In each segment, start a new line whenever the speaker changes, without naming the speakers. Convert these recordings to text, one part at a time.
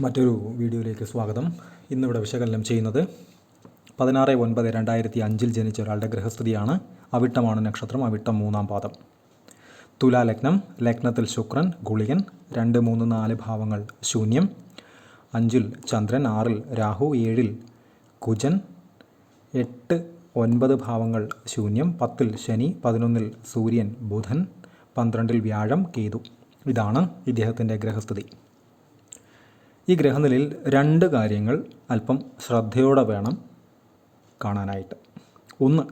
മറ്റൊരു വീഡിയോയിലേക്ക് സ്വാഗതം. ഇന്നിവിടെ വിശകലനം ചെയ്യുന്നത് പതിനാറ് ഒൻപത് രണ്ടായിരത്തി അഞ്ചിൽ ജനിച്ച ഒരാളുടെ ഗൃഹസ്ഥിതിയാണ് അവിട്ടമാണ് നക്ഷത്രം അവിട്ടം മൂന്നാം പാദം. തുലാലഗ്നം ലഗ്നത്തിൽ ശുക്രൻ ഗുളികൻ രണ്ട് മൂന്ന് നാല് ഭാവങ്ങൾ ശൂന്യം. അഞ്ചിൽ ചന്ദ്രൻ ആറിൽ രാഹു ഏഴിൽ കുജൻ എട്ട് ഒൻപത് ഭാവങ്ങൾ ശൂന്യം പത്തിൽ ശനി പതിനൊന്നിൽ സൂര്യൻ ബുധൻ പന്ത്രണ്ടിൽ വ്യാഴം കേതു. ഇതാണ് ഇദ്ദേഹത്തിന്റെ ഗ്രഹസ്ഥിതി ഈ ഗ്രഹനിലയിൽ രണ്ട് കാര്യങ്ങൾ അല്പം ശ്രദ്ധയോടെ വേണം കാണാനായിട്ട്. ഒന്ന്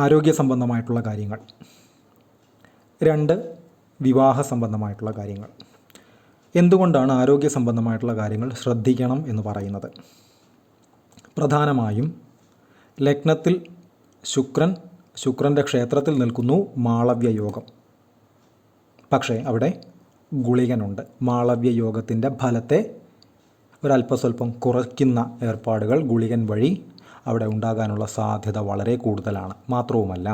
ആരോഗ്യ സംബന്ധമായിട്ടുള്ള കാര്യങ്ങൾ. രണ്ട് വിവാഹ സംബന്ധമായിട്ടുള്ള കാര്യങ്ങൾ. എന്തുകൊണ്ടാണ് ആരോഗ്യ സംബന്ധമായിട്ടുള്ള കാര്യങ്ങൾ ശ്രദ്ധിക്കണം എന്ന് പറയുന്നത്? പ്രധാനമായും ലഗ്നത്തിൽ ശുക്രൻ ശുക്രന്റെ ക്ഷേത്രത്തിൽ നിൽക്കുന്നു മാളവ്യ യോഗം പക്ഷേ അവിടെ ഗുളികനുണ്ട്. മാളവ്യ യോഗത്തിന്റെ ഫലത്തെ ഒരല്പസ്വല്പം കുറയ്ക്കുന്ന ഏർപ്പാടുകൾ ഗുളികൻ വഴി അവിടെ ഉണ്ടാകാനുള്ള സാധ്യത വളരെ കൂടുതലാണ്. മാത്രവുമല്ല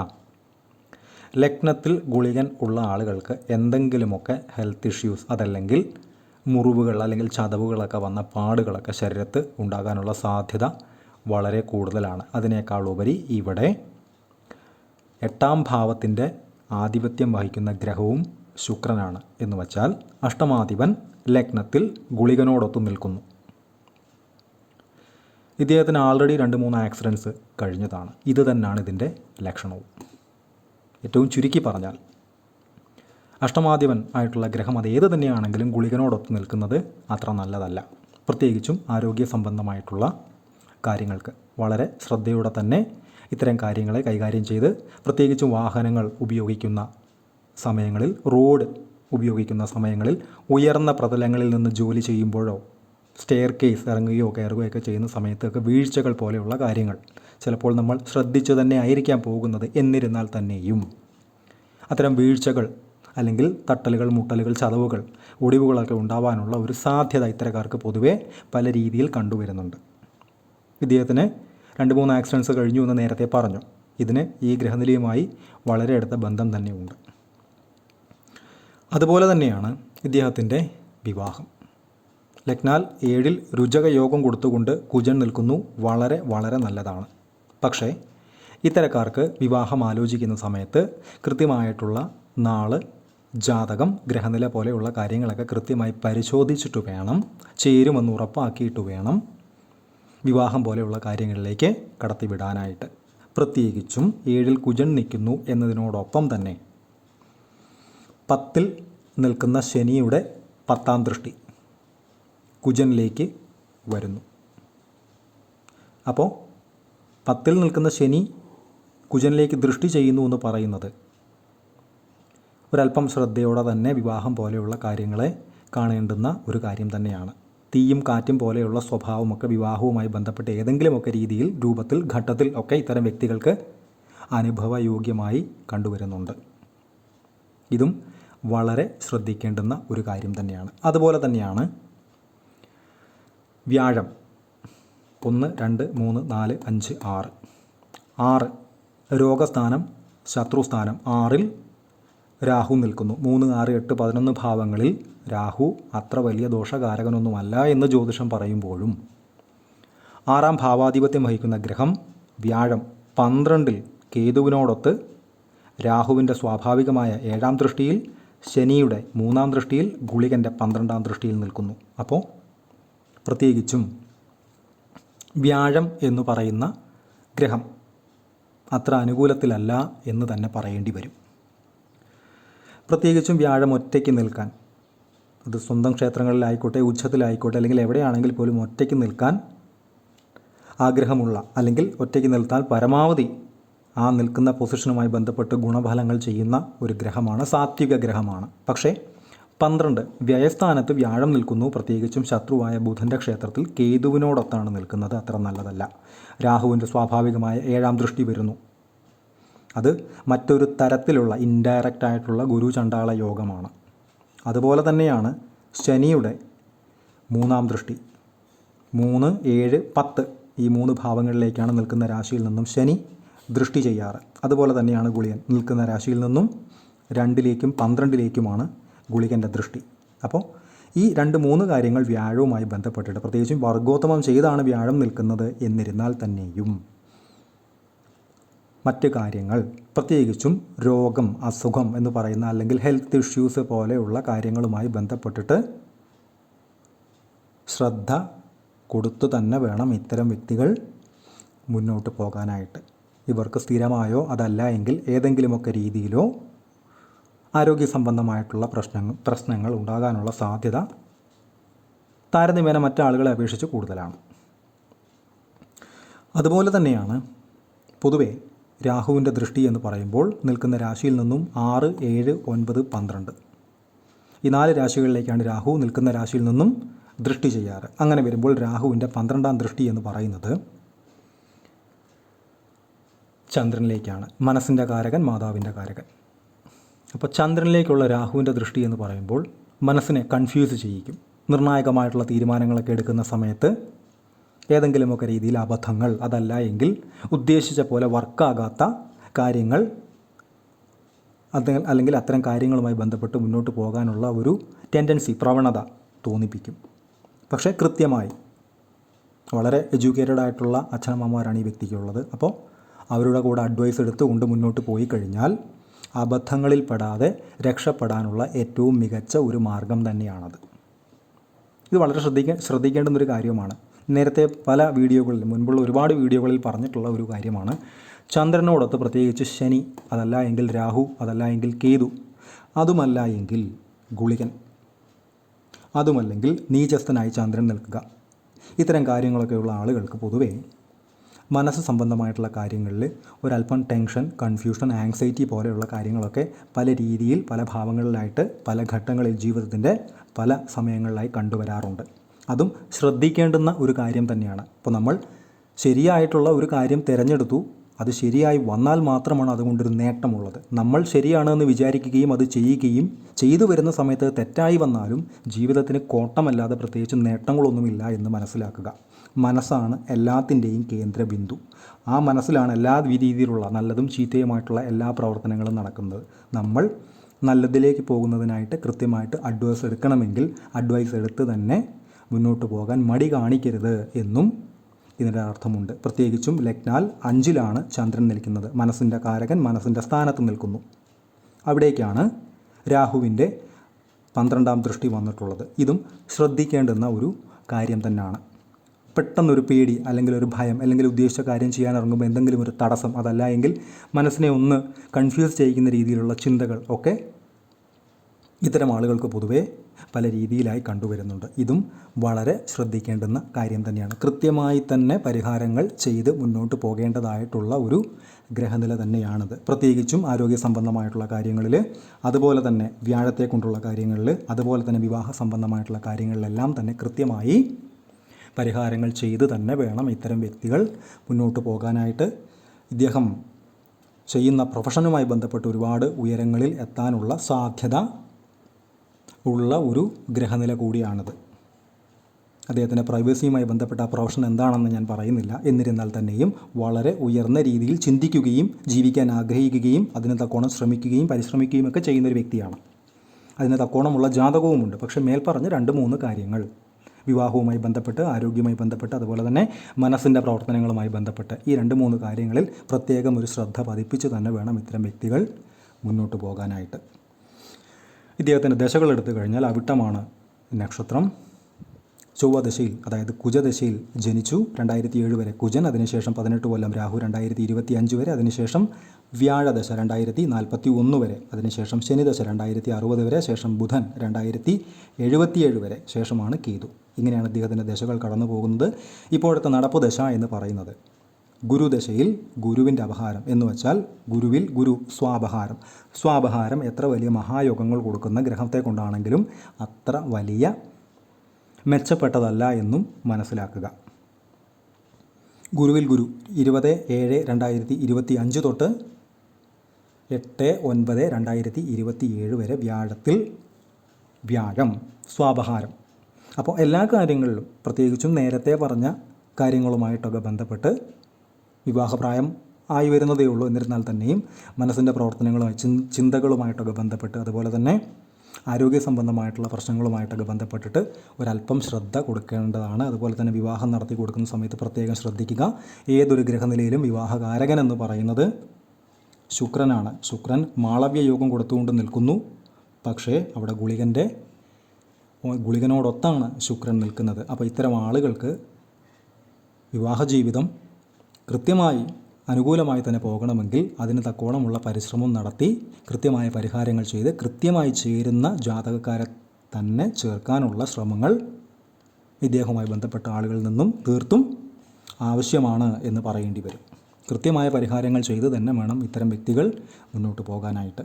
ലഗ്നത്തിൽ ഗുളികൻ ഉള്ള ആളുകൾക്ക് എന്തെങ്കിലുമൊക്കെ ഹെൽത്ത് ഇഷ്യൂസ് അതല്ലെങ്കിൽ മുറിവുകൾ അല്ലെങ്കിൽ ചതവുകളൊക്കെ വന്ന പാടുകളൊക്കെ ശരീരത്ത് ഉണ്ടാകാനുള്ള സാധ്യത വളരെ കൂടുതലാണ്. അതിനേക്കാൾ ഉപരി ഇവിടെ എട്ടാം ഭാവത്തിന്റെ ആധിപത്യം വഹിക്കുന്ന ഗ്രഹവും ശുക്രനാണ് എന്ന് വച്ചാൽ അഷ്ടമാധിപൻ ലഗ്നത്തിൽ ഗുളികനോടൊത്തു നിൽക്കുന്നു. ഇദ്ദേഹത്തിന് ആൾറെഡി രണ്ട് മൂന്ന് ആക്സിഡൻസ് കഴിഞ്ഞതാണ്. ഇത് തന്നെയാണ് ഇതിന്റെ ലക്ഷണവും. ഏറ്റവും ചുരുക്കി പറഞ്ഞാൽ അഷ്ടമാധിപൻ ആയിട്ടുള്ള ഗ്രഹം അത് ഏത് തന്നെയാണെങ്കിലും ഗുളികനോടൊത്ത് നിൽക്കുന്നത് അത്ര നല്ലതല്ല. പ്രത്യേകിച്ചും ആരോഗ്യ സംബന്ധമായിട്ടുള്ള കാര്യങ്ങൾക്ക്. വളരെ ശ്രദ്ധയോടെ തന്നെ ഇത്തരം കാര്യങ്ങളെ കൈകാര്യം ചെയ്ത് പ്രത്യേകിച്ചും വാഹനങ്ങൾ ഉപയോഗിക്കുന്ന സമയങ്ങളിൽ റോഡ് ഉപയോഗിക്കുന്ന സമയങ്ങളിൽ ഉയർന്ന പ്രതലങ്ങളിൽ നിന്ന് ജോലി ചെയ്യുമ്പോഴോ സ്റ്റെയർ കേസ് ഇറങ്ങുകയോ കയറുകയോ ഒക്കെ ചെയ്യുന്ന സമയത്തൊക്കെ വീഴ്ചകൾ പോലെയുള്ള കാര്യങ്ങൾ. ചിലപ്പോൾ നമ്മൾ ശ്രദ്ധിച്ചു തന്നെ ആയിരിക്കാൻ പോകുന്നത് എന്നിരുന്നാൽ തന്നെയും. അത്തരം വീഴ്ചകൾ അല്ലെങ്കിൽ തട്ടലുകൾ മുട്ടലുകൾ ചതവുകൾ ഒടിവുകളൊക്കെ ഉണ്ടാവാനുള്ള ഒരു സാധ്യത ഇത്തരക്കാർക്ക് പൊതുവേ പല രീതിയിൽ കണ്ടുവരുന്നുണ്ട്. ഇദ്ദേഹത്തിന് രണ്ട് മൂന്ന് ആക്സിഡൻസ് കഴിഞ്ഞു എന്ന് നേരത്തെ പറഞ്ഞു. ഇതിന് ഈ ഗ്രഹനിലയുമായി വളരെ അടുത്ത ബന്ധം തന്നെയുണ്ട്. അതുപോലെ തന്നെയാണ് ഇദ്ദേഹത്തിന്റെ വിവാഹം. ലഗ്നാൽ ഏഴിൽ രുചകയോഗം കൊടുത്തുകൊണ്ട് കുജൻ നിൽക്കുന്നു. വളരെ വളരെ നല്ലതാണ്. പക്ഷേ ഇത്തരക്കാർക്ക് വിവാഹം ആലോചിക്കുന്ന സമയത്ത് കൃത്യമായിട്ടുള്ള നാൾ ജാതകം ഗ്രഹനില പോലെയുള്ള കാര്യങ്ങളൊക്കെ കൃത്യമായി പരിശോധിച്ചിട്ട് വേണം ചേരുമെന്ന് ഉറപ്പാക്കിയിട്ട് വേണം വിവാഹം പോലെയുള്ള കാര്യങ്ങളിലേക്ക് കടത്തിവിടാനായിട്ട്. പ്രത്യേകിച്ചും ഏഴിൽ കുജൻ നിൽക്കുന്നു എന്നതിനോടൊപ്പം തന്നെ പത്തിൽ നിൽക്കുന്ന ശനിയുടെ പത്താം ദൃഷ്ടി കുജനിലേക്ക് വരുന്നു. അപ്പോൾ പത്തിൽ നിൽക്കുന്ന ശനി കുജനിലേക്ക് ദൃഷ്ടി ചെയ്യുന്നു എന്ന് പറയുന്നത് ഒരല്പം ശ്രദ്ധയോടെ തന്നെ വിവാഹം പോലെയുള്ള കാര്യങ്ങളെ കാണേണ്ടുന്ന ഒരു കാര്യം തന്നെയാണ്. തീയും കാറ്റും പോലെയുള്ള സ്വഭാവമൊക്കെ വിവാഹവുമായി ബന്ധപ്പെട്ട് ഏതെങ്കിലുമൊക്കെ രീതിയിൽ രൂപത്തിൽ ഘട്ടത്തിൽ ഒക്കെ ഇത്തരം വ്യക്തികൾക്ക് അനുഭവയോഗ്യമായി കണ്ടുവരുന്നുണ്ട്. ഇതും വളരെ ശ്രദ്ധിക്കേണ്ടുന്ന ഒരു കാര്യം തന്നെയാണ്. അതുപോലെ തന്നെയാണ് വ്യാഴം. ഒന്ന് രണ്ട് മൂന്ന് നാല് അഞ്ച് ആറ്. ആറ് രോഗസ്ഥാനം ശത്രുസ്ഥാനം. ആറിൽ രാഹു നിൽക്കുന്നു. മൂന്ന് ആറ് എട്ട് പതിനൊന്ന് ഭാവങ്ങളിൽ രാഹു അത്ര വലിയ ദോഷകാരകനൊന്നുമല്ല എന്ന് ജ്യോതിഷം പറയുമ്പോഴും ആറാം ഭാവാധിപത്യം വഹിക്കുന്ന ഗ്രഹം വ്യാഴം. പന്ത്രണ്ടിൽ കേതുവിനോടൊത്ത് രാഹുവിന്റെ സ്വാഭാവികമായ ഏഴാം ദൃഷ്ടിയിൽ ശനിയുടെ മൂന്നാം ദൃഷ്ടിയിൽ ഗുളികന്റെ പന്ത്രണ്ടാം ദൃഷ്ടിയിൽ നിൽക്കുന്നു. അപ്പോൾ പ്രത്യേകിച്ചും വ്യാഴം എന്ന് പറയുന്ന ഗ്രഹം അത്ര അനുകൂലത്തിലല്ല എന്ന് തന്നെ പറയേണ്ടി വരും. പ്രത്യേകിച്ചും വ്യാഴം ഒറ്റയ്ക്ക് നിൽക്കാൻ അത് സ്വന്തം ക്ഷേത്രങ്ങളിലായിക്കോട്ടെ ഉച്ചത്തിലായിക്കോട്ടെ അല്ലെങ്കിൽ എവിടെയാണെങ്കിൽ പോലും ഒറ്റയ്ക്ക് നിൽക്കാൻ ആഗ്രഹമുള്ള അല്ലെങ്കിൽ ഒറ്റയ്ക്ക് നിൽത്താൽ പരമാവധി ആ നിൽക്കുന്ന പൊസിഷനുമായി ബന്ധപ്പെട്ട് ഗുണഫലങ്ങൾ ചെയ്യുന്ന ഒരു ഗ്രഹമാണ് സാത്വിക ഗ്രഹമാണ്. പക്ഷേ പന്ത്രണ്ട് വ്യയസ്ഥാനത്ത് വ്യാഴം നിൽക്കുന്നു. പ്രത്യേകിച്ചും ശത്രുവായ ബുധന്റെ ക്ഷേത്രത്തിൽ കേതുവിനോടൊത്താണ് നിൽക്കുന്നത്. അത്ര നല്ലതല്ല. രാഹുവിന്റെ സ്വാഭാവികമായ ഏഴാം ദൃഷ്ടി വരുന്നു. അത് മറ്റൊരു തരത്തിലുള്ള ഇൻഡയറക്റ്റ് ആയിട്ടുള്ള ഗുരു ചണ്ടാള യോഗമാണ്. അതുപോലെ തന്നെയാണ് ശനിയുടെ മൂന്നാം ദൃഷ്ടി. മൂന്ന് ഏഴ് പത്ത് ഈ മൂന്ന് ഭാവങ്ങളിലേക്കാണ് നിൽക്കുന്ന രാശിയിൽ നിന്നും ശനി ദൃഷ്ടി ചെയ്യാറ്. അതുപോലെ തന്നെയാണ് ഗുളിയൻ നിൽക്കുന്ന രാശിയിൽ നിന്നും രണ്ടിലേക്കും പന്ത്രണ്ടിലേക്കുമാണ് ഗുളികന്റെ ദൃഷ്ടി. അപ്പോൾ ഈ രണ്ട് മൂന്ന് കാര്യങ്ങൾ വ്യാഴവുമായി ബന്ധപ്പെട്ടിട്ട് പ്രത്യേകിച്ചും വർഗോത്തമം ചെയ്താണ് വ്യാഴം നിൽക്കുന്നത് എന്നിരുന്നാൽ തന്നെയും. മറ്റ് കാര്യങ്ങൾ. പ്രത്യേകിച്ചും രോഗം അസുഖം എന്ന് പറയുന്ന അല്ലെങ്കിൽ ഹെൽത്ത് ഇഷ്യൂസ് പോലെയുള്ള കാര്യങ്ങളുമായി ബന്ധപ്പെട്ടിട്ട് ശ്രദ്ധ കൊടുത്തു തന്നെ വേണം ഇത്തരം വ്യക്തികൾ മുന്നോട്ട് പോകാനായിട്ട്. ഇവർക്ക് സ്ഥിരമായോ അതല്ല എങ്കിൽ ഏതെങ്കിലുമൊക്കെ രീതിയിലോ ആരോഗ്യ സംബന്ധമായിട്ടുള്ള പ്രശ്നങ്ങൾ പ്രശ്നങ്ങൾ ഉണ്ടാകാനുള്ള സാധ്യത താരതമ്യേന മറ്റാളുകളെ അപേക്ഷിച്ച് കൂടുതലാണ്. അതുപോലെ തന്നെയാണ് പൊതുവെ രാഹുവിന്റെ ദൃഷ്ടി എന്ന് പറയുമ്പോൾ നിൽക്കുന്ന രാശിയിൽ നിന്നും ആറ് ഏഴ് ഒൻപത് പന്ത്രണ്ട്. ഈ നാല് രാശികളിലേക്കാണ് രാഹു നിൽക്കുന്ന രാശിയിൽ നിന്നും ദൃഷ്ടി ചെയ്യാറ്. അങ്ങനെ വരുമ്പോൾ രാഹുവിന്റെ പന്ത്രണ്ടാം ദൃഷ്ടി എന്ന് പറയുന്നത് ചന്ദ്രനിലേക്കാണ്. മനസ്സിന്റെ കാരകൻ മാതാവിന്റെ കാരകൻ. അപ്പോൾ ചന്ദ്രനിലേക്കുള്ള രാഹുവിന്റെ ദൃഷ്ടി എന്ന് പറയുമ്പോൾ മനസ്സിനെ കൺഫ്യൂസ് ചെയ്യിക്കും. നിർണായകമായിട്ടുള്ള തീരുമാനങ്ങളൊക്കെ എടുക്കുന്ന സമയത്ത് ഏതെങ്കിലുമൊക്കെ രീതിയിൽ അബദ്ധങ്ങൾ അതല്ല എങ്കിൽ ഉദ്ദേശിച്ച പോലെ വർക്കാകാത്ത കാര്യങ്ങൾ അത് അല്ലെങ്കിൽ അത്തരം കാര്യങ്ങളുമായി ബന്ധപ്പെട്ട് മുന്നോട്ട് പോകാനുള്ള ഒരു ടെൻഡൻസി പ്രവണത തോന്നിപ്പിക്കും. പക്ഷേ കൃത്യമായി വളരെ എഡ്യൂക്കേറ്റഡ് ആയിട്ടുള്ള അച്ഛനമ്മമാരാണ് ഈ വ്യക്തിക്കുള്ളത് അപ്പോൾ അവരുടെ കൂടെ അഡ്വൈസ് എടുത്തുകൊണ്ട് മുന്നോട്ട് പോയി കഴിഞ്ഞാൽ അബദ്ധങ്ങളിൽ പെടാതെ രക്ഷപ്പെടാനുള്ള ഏറ്റവും മികച്ച ഒരു മാർഗം തന്നെയാണത്. ഇത് വളരെ ശ്രദ്ധിക്ക ശ്രദ്ധിക്കേണ്ടുന്നൊരു കാര്യമാണ്. നേരത്തെ പല വീഡിയോകളിൽ മുൻപുള്ള ഒരുപാട് വീഡിയോകളിൽ പറഞ്ഞിട്ടുള്ള ഒരു കാര്യമാണ്. ചന്ദ്രനോടൊത്ത് പ്രത്യേകിച്ച് ശനി അതല്ല എങ്കിൽ രാഹു അതല്ല എങ്കിൽ കേതു അതുമല്ല എങ്കിൽ ഗുളികൻ അതുമല്ലെങ്കിൽ നീചസ്ഥനായി ചന്ദ്രൻ നിൽക്കുക. ഇത്തരം കാര്യങ്ങളൊക്കെയുള്ള ആളുകൾക്ക് പൊതുവേ മനസ്സ് സംബന്ധമായിട്ടുള്ള കാര്യങ്ങളിൽ ഒരല്പം ടെൻഷൻ കൺഫ്യൂഷൻ ആങ്സൈറ്റി പോലെയുള്ള കാര്യങ്ങളൊക്കെ പല രീതിയിൽ പല ഭാവങ്ങളിലായിട്ട് പല ഘട്ടങ്ങളിൽ ജീവിതത്തിന്റെ പല സമയങ്ങളിലായി കണ്ടുവരാറുണ്ട്. അതും ശ്രദ്ധിക്കേണ്ടുന്ന ഒരു കാര്യം തന്നെയാണ്. അപ്പോൾ നമ്മൾ ശരിയായിട്ടുള്ള ഒരു കാര്യം തിരഞ്ഞെടുത്തു അത് ശരിയായി വന്നാൽ മാത്രമാണ് അതുകൊണ്ടൊരു നേട്ടമുള്ളത്. നമ്മൾ ശരിയാണെന്ന് വിചാരിക്കുകയും അത് ചെയ്യുകയും ചെയ്തു വരുന്ന സമയത്ത് തെറ്റായി വന്നാലും ജീവിതത്തിന് കോട്ടമല്ലാതെ പ്രത്യേകിച്ച് നേട്ടങ്ങളൊന്നുമില്ല എന്ന് മനസ്സിലാക്കുക. മനസ്സാണ് എല്ലാത്തിന്റെയും കേന്ദ്രബിന്ദു. ആ മനസ്സിലാണ് എല്ലാ രീതിയിലുള്ള നല്ലതും ചീത്തയുമായിട്ടുള്ള എല്ലാ പ്രവർത്തനങ്ങളും നടക്കുന്നത്. നമ്മൾ നല്ലതിലേക്ക് പോകുന്നതിനായിട്ട് കൃത്യമായിട്ട് അഡ്വൈസ് എടുക്കണമെങ്കിൽ അഡ്വൈസ് എടുത്ത് തന്നെ മുന്നോട്ട് പോകാൻ മടി കാണിക്കരുത് എന്നും ഇതിന്റെ അർത്ഥമുണ്ട്. പ്രത്യേകിച്ചും ലഗ്നാൽ അഞ്ചിലാണ് ചന്ദ്രൻ നിൽക്കുന്നത്. മനസ്സിന്റെ കാരകൻ മനസ്സിന്റെ സ്ഥാനത്ത് നിൽക്കുന്നു. അവിടേക്കാണ് രാഹുവിന്റെ പന്ത്രണ്ടാം ദൃഷ്ടി വന്നിട്ടുള്ളത്. ഇതും ശ്രദ്ധിക്കേണ്ടുന്ന ഒരു കാര്യം തന്നെയാണ്. പെട്ടെന്നൊരു പേടി അല്ലെങ്കിൽ ഒരു ഭയം അല്ലെങ്കിൽ ഉദ്ദേശിച്ച കാര്യം ചെയ്യാൻ ഇറങ്ങുമ്പോൾ എന്തെങ്കിലും ഒരു തടസ്സം അതല്ല എങ്കിൽ മനസ്സിനെ ഒന്ന് കൺഫ്യൂസ് ചെയ്യിക്കുന്ന രീതിയിലുള്ള ചിന്തകൾ ഒക്കെ ഇത്തരം ആളുകൾക്ക് പൊതുവേ പല രീതിയിലായി കണ്ടുവരുന്നുണ്ട്. ഇതും വളരെ ശ്രദ്ധിക്കേണ്ടുന്ന കാര്യം തന്നെയാണ്. കൃത്യമായി തന്നെ പരിഹാരങ്ങൾ ചെയ്ത് മുന്നോട്ട് പോകേണ്ടതായിട്ടുള്ള ഒരു ഗ്രഹനില തന്നെയാണിത്. പ്രത്യേകിച്ചും ആരോഗ്യ സംബന്ധമായിട്ടുള്ള കാര്യങ്ങളിൽ അതുപോലെ തന്നെ വ്യാഴത്തെ കൊണ്ടുള്ള കാര്യങ്ങളിൽ അതുപോലെ തന്നെ വിവാഹ സംബന്ധമായിട്ടുള്ള കാര്യങ്ങളിലെല്ലാം തന്നെ കൃത്യമായി പരിഹാരങ്ങൾ ചെയ്ത് തന്നെ വേണം ഇത്തരം വ്യക്തികൾ മുന്നോട്ട് പോകാനായിട്ട്. ഇദ്ദേഹം ചെയ്യുന്ന പ്രൊഫഷനുമായി ബന്ധപ്പെട്ട് ഒരുപാട് ഉയരങ്ങളിൽ എത്താനുള്ള സാധ്യത ഉള്ള ഒരു ഗ്രഹനില കൂടിയാണിത്. അദ്ദേഹത്തിന്റെ പ്രൈവസിയുമായി ബന്ധപ്പെട്ട ആ പ്രൊഫഷൻ എന്താണെന്ന് ഞാൻ പറയുന്നില്ല. എന്നിരുന്നാൽ തന്നെയും വളരെ ഉയർന്ന രീതിയിൽ ചിന്തിക്കുകയും ജീവിക്കാൻ ആഗ്രഹിക്കുകയും അതിന് തക്കോണം ശ്രമിക്കുകയും പരിശ്രമിക്കുകയും ഒക്കെ ചെയ്യുന്ന ഒരു വ്യക്തിയാണ്. അതിന് തക്കോണമുള്ള ജാതകവുമുണ്ട്. പക്ഷേ മേൽപ്പറഞ്ഞ രണ്ട് മൂന്ന് കാര്യങ്ങൾ. വിവാഹവുമായി ബന്ധപ്പെട്ട് ആരോഗ്യവുമായി ബന്ധപ്പെട്ട് അതുപോലെ തന്നെ മനസ്സിന്റെ പ്രവർത്തനങ്ങളുമായി ബന്ധപ്പെട്ട് ഈ രണ്ട് മൂന്ന് കാര്യങ്ങളിൽ പ്രത്യേകം ഒരു ശ്രദ്ധ പതിപ്പിച്ച് തന്നെ വേണം ഇത്തരം വ്യക്തികൾ മുന്നോട്ട് പോകാനായിട്ട്. ഇദ്ദേഹത്തിന്റെ ദശകൾ എടുത്തു കഴിഞ്ഞാൽ അവിട്ടമാണ് നക്ഷത്രം. ചൊവ്വദശയിൽ അതായത് കുജദശയിൽ ജനിച്ചു. രണ്ടായിരത്തി ഏഴ് വരെ കുജൻ അതിനുശേഷം പതിനെട്ട് കൊല്ലം രാഹു രണ്ടായിരത്തി ഇരുപത്തി അഞ്ച് വരെ അതിനുശേഷം വ്യാഴദശ രണ്ടായിരത്തി നാൽപ്പത്തി ഒന്ന് വരെ അതിനുശേഷം ശനിദശ രണ്ടായിരത്തി അറുപത് വരെ ശേഷം ബുധൻ രണ്ടായിരത്തി എഴുപത്തിയേഴ് വരെ ശേഷമാണ് കേതു. ഇങ്ങനെയാണ് അദ്ദേഹത്തിന്റെ ദശകൾ കടന്നു പോകുന്നത്. ഇപ്പോഴത്തെ നടപ്പ് ദശ എന്ന് പറയുന്നത് ഗുരുദശയിൽ ഗുരുവിന്റെ അപഹാരം എന്ന് വെച്ചാൽ ഗുരുവിൽ ഗുരു സ്വാപഹാരം. സ്വാപഹാരം എത്ര വലിയ മഹായോഗങ്ങൾ കൊടുക്കുന്ന ഗ്രഹത്തെ കൊണ്ടാണെങ്കിലും അത്ര വലിയ മെച്ചപ്പെട്ടതല്ല എന്നും മനസ്സിലാക്കുക. ഗുരുവിൽ ഗുരു ഇരുപത് ഏഴ് രണ്ടായിരത്തി ഇരുപത്തി അഞ്ച് തൊട്ട് എട്ട് ഒൻപത് രണ്ടായിരത്തി ഇരുപത്തി ഏഴ് വരെ വ്യാഴത്തിൽ വ്യാഴം സ്വാപഹാരം. അപ്പോൾ എല്ലാ കാര്യങ്ങളിലും പ്രത്യേകിച്ചും നേരത്തെ പറഞ്ഞ കാര്യങ്ങളുമായിട്ടൊക്കെ ബന്ധപ്പെട്ട് വിവാഹപ്രായം ആയി വരുന്നതേ ഉള്ളൂ. എന്നിരുന്നാൽ തന്നെയും മനസ്സിന്റെ പ്രവർത്തനങ്ങളുമായി ചിന്തകളുമായിട്ടൊക്കെ ബന്ധപ്പെട്ട് അതുപോലെ തന്നെ ആരോഗ്യ സംബന്ധമായിട്ടുള്ള പ്രശ്നങ്ങളുമായിട്ടൊക്കെ ബന്ധപ്പെട്ടിട്ട് ഒരല്പം ശ്രദ്ധ കൊടുക്കേണ്ടതാണ്. അതുപോലെ തന്നെ വിവാഹം നടത്തി കൊടുക്കുന്ന സമയത്ത് പ്രത്യേകം ശ്രദ്ധിക്കുക. ഏതൊരു ഗ്രഹനിലയിലും വിവാഹകാരകൻ എന്ന് പറയുന്നത് ശുക്രനാണ്. ശുക്രൻ മാളവ്യ യോഗം കൊടുത്തുകൊണ്ട് നിൽക്കുന്നു. പക്ഷേ അവിടെ ഗുളികന്റെ ഗുളികനോടൊത്താണ് ശുക്രൻ നിൽക്കുന്നത്. അപ്പോൾ ഇത്തരം ആളുകൾക്ക് വിവാഹ ജീവിതം കൃത്യമായി അനുകൂലമായി തന്നെ പോകണമെങ്കിൽ അതിന് തക്കോണമുള്ള പരിശ്രമം നടത്തി കൃത്യമായ പരിഹാരങ്ങൾ ചെയ്ത് കൃത്യമായി ചേരുന്ന ജാതകക്കാരെ തന്നെ ചേർക്കാനുള്ള ശ്രമങ്ങൾ ഇദ്ദേഹവുമായി ബന്ധപ്പെട്ട ആളുകളിൽ നിന്നും തീർത്തും ആവശ്യമാണ് എന്ന് പറയേണ്ടി വരും. കൃത്യമായ പരിഹാരങ്ങൾ ചെയ്ത് തന്നെ വേണം ഇത്തരം വ്യക്തികൾ മുന്നോട്ട് പോകാനായിട്ട്.